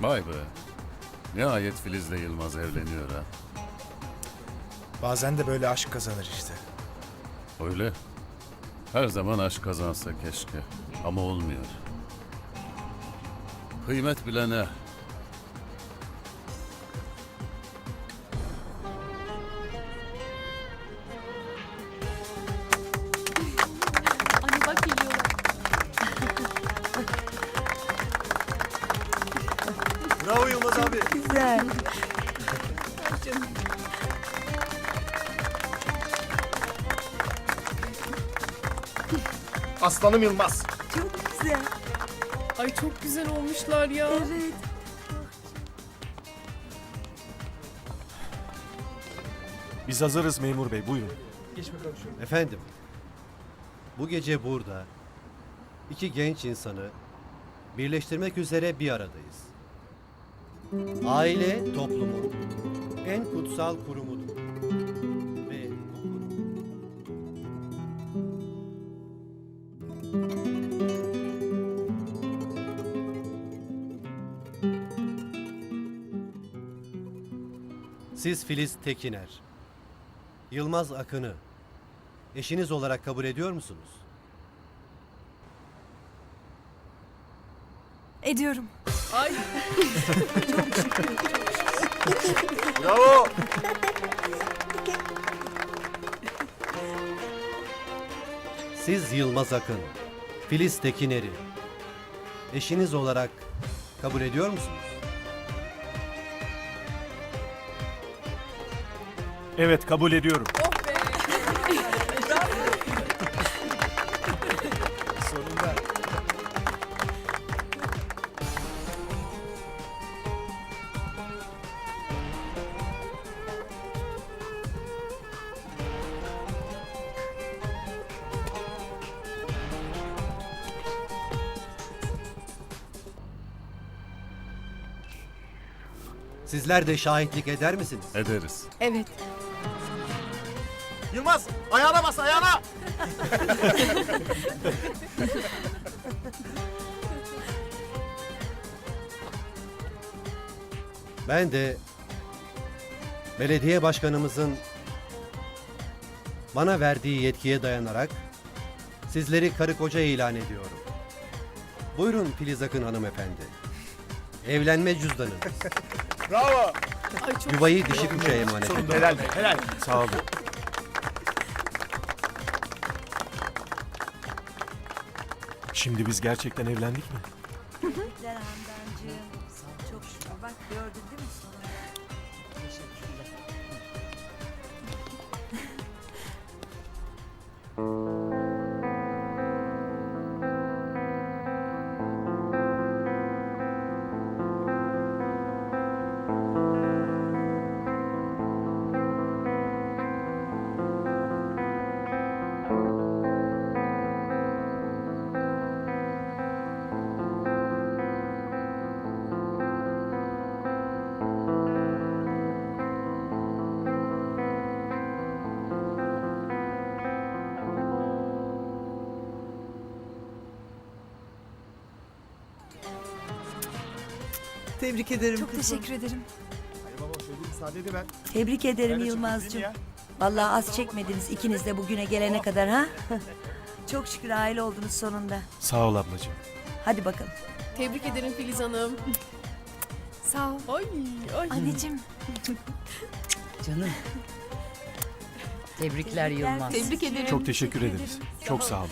Vay be. Nihayet Filiz'le Yılmaz evleniyor ha. Bazen de böyle aşk kazanır işte. Öyle. Her zaman aşk kazansa keşke. Ama olmuyor. Kıymet bilene Güzel. Aslanım Yılmaz. Çok güzel. Ay çok güzel olmuşlar ya. Evet. Biz hazırız memur bey buyurun. Efendim, bu gece burada iki genç insanı birleştirmek üzere bir aradayız. Aile toplumun en kutsal kurumudur. Ve bu kurum Siz Filiz Tekiner, Yılmaz Akın'ı eşiniz olarak kabul ediyor musunuz? Ediyorum. Ay Bravo. Siz Yılmaz Akın, Filiz Tekiner'i eşiniz olarak kabul ediyor musunuz? Evet kabul ediyorum. Sonunda. Sizler de şahitlik eder misiniz? ederiz. evet. Yılmaz ayağına bas ayağına. Ben de belediye başkanımızın bana verdiği yetkiye dayanarak sizleri karı koca ilan ediyorum. Buyurun Filiz Akın hanımefendi. Evlenme cüzdanınız. Bravo. Ay çok Yuvayı dişi kuşa emanet edin. Helal be helal. Sağ olun. Şimdi biz gerçekten evlendik mi? Handancığım. Çok şükür. Bak gördün değil mi sonunda? Tebrik ederim Çok kızım. teşekkür ederim. Hayır baba şöyle müsaade ver. Tebrik ederim Yılmaz'cığım. Vallahi az çekmediniz ikiniz de bugüne gelene kadar ha. Çok şükür aile oldunuz sonunda. Sağ ol ablacığım. Hadi bakalım. Tebrik ederim Filiz Hanım. Sağ ol. Ay ay. Anneciğim. Canım. Tebrikler Yılmaz. Tebrik ederim. Çok teşekkür ederiz. Çok sağ olun.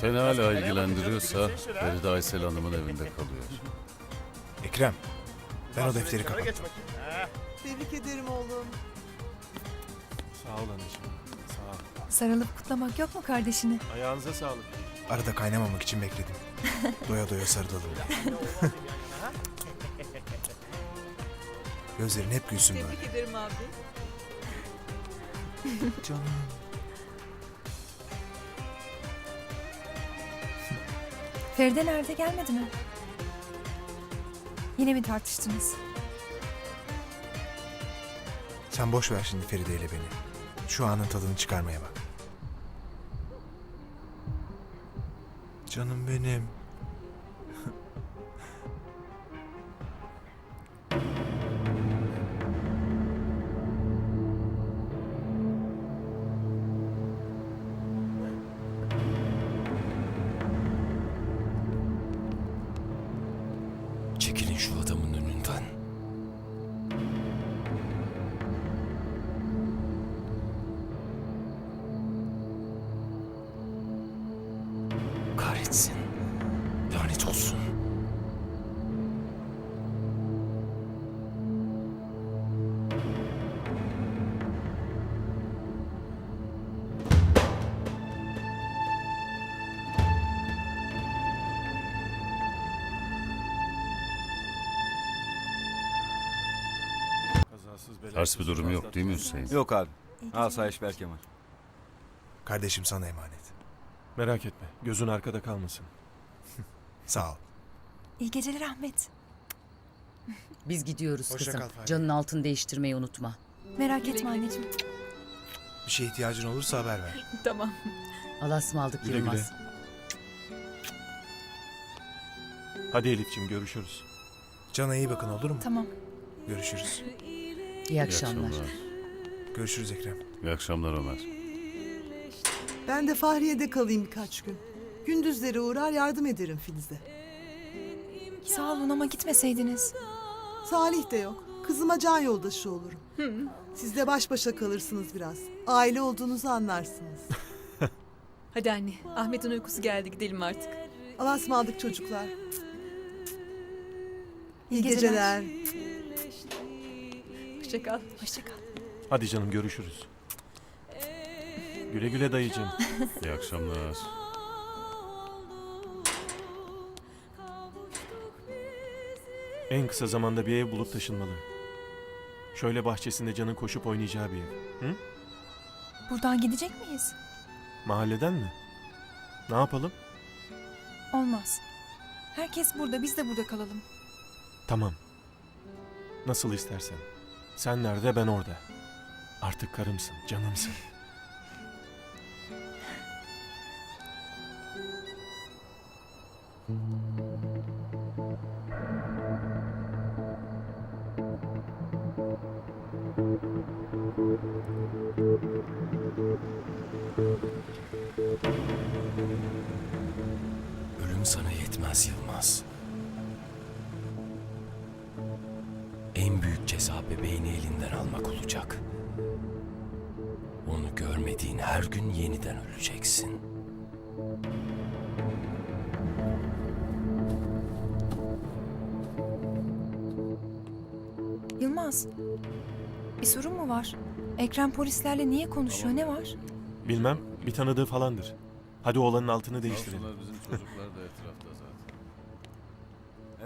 Seni hala ilgilendiriyorsa Feride Aysel Hanım'ın evinde kalıyor. Ekrem. Ben o defteri kapat. Tebrik ederim oğlum. Sağ ol anneciğim. Sağ ol. Sarılıp kutlamak yok mu kardeşini? Ayağınıza sağlık. Arada kaynamamak için bekledim. Doya doya sarılalım diye. Gözlerin hep gülsün böyle. Tebrik ederim abi. Canım. Feride nerede gelmedi mi? Yine mi tartıştınız? Sen boş ver şimdi Feride ile beni. Şu anın tadını çıkarmaya bak. Canım benim. Kahretsin. Lanet olsun. Kazasız belasız Ters bir durum yok değil mi. Hüseyin? Yok abi. Asayiş Berkemal. Kardeşim sana emanet. Merak etme. Gözün arkada kalmasın. Sağ ol. İyi geceler Ahmet. Biz gidiyoruz Hoşça kızım. kal. Canın altını değiştirmeyi unutma. Merak etme anneciğim. Bir şeye ihtiyacın olursa haber ver. Tamam. Alas aldık Güle Yılmaz. güle. Hadi Elif'ciğim görüşürüz. Cana iyi bakın olur mu? Tamam. Görüşürüz. İyi İyi akşamlar. Görüşürüz Ekrem. İyi akşamlar Ömer. Ben de Fahriye'de kalayım birkaç gün. Gündüzleri uğrar yardım ederim Filiz'e. Sağ olun ama gitmeseydiniz. Salih de yok. Kızıma can yoldaşı olurum. Siz de baş başa kalırsınız biraz. Aile olduğunuzu anlarsınız. Hadi anne. Ahmet'in uykusu geldi gidelim artık. Allah'a ısmarladık çocuklar. İyi geceler. geceler. Hoşça kal. Hoşça kal. Hadi canım görüşürüz. Güle güle dayıcığım. İyi akşamlar. En kısa zamanda bir ev bulup taşınmalı. Şöyle bahçesinde canın koşup oynayacağı bir ev. Hı? Buradan gidecek miyiz? Mahalleden mi? Ne yapalım? Olmaz. Herkes burada, biz de burada kalalım. Tamam. Nasıl istersen. Sen nerede ben orada. Artık karımsın, canımsın. Ölüm sana yetmez Yılmaz. En büyük ceza bebeğini elinden almak olacak. Onu görmediğin her gün yeniden öleceksin. Yılmaz, bir sorun mu var? Ekrem polislerle niye konuşuyor, ne var? Bilmem, bir tanıdığı falandır. Hadi oğlanın altını değiştirelim. Olsunlar, bizim çocuklar da etrafta zaten.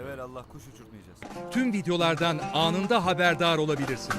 Evet Allah kuş uçurtmayacağız. tüm videolardan anında haberdar olabilirsiniz.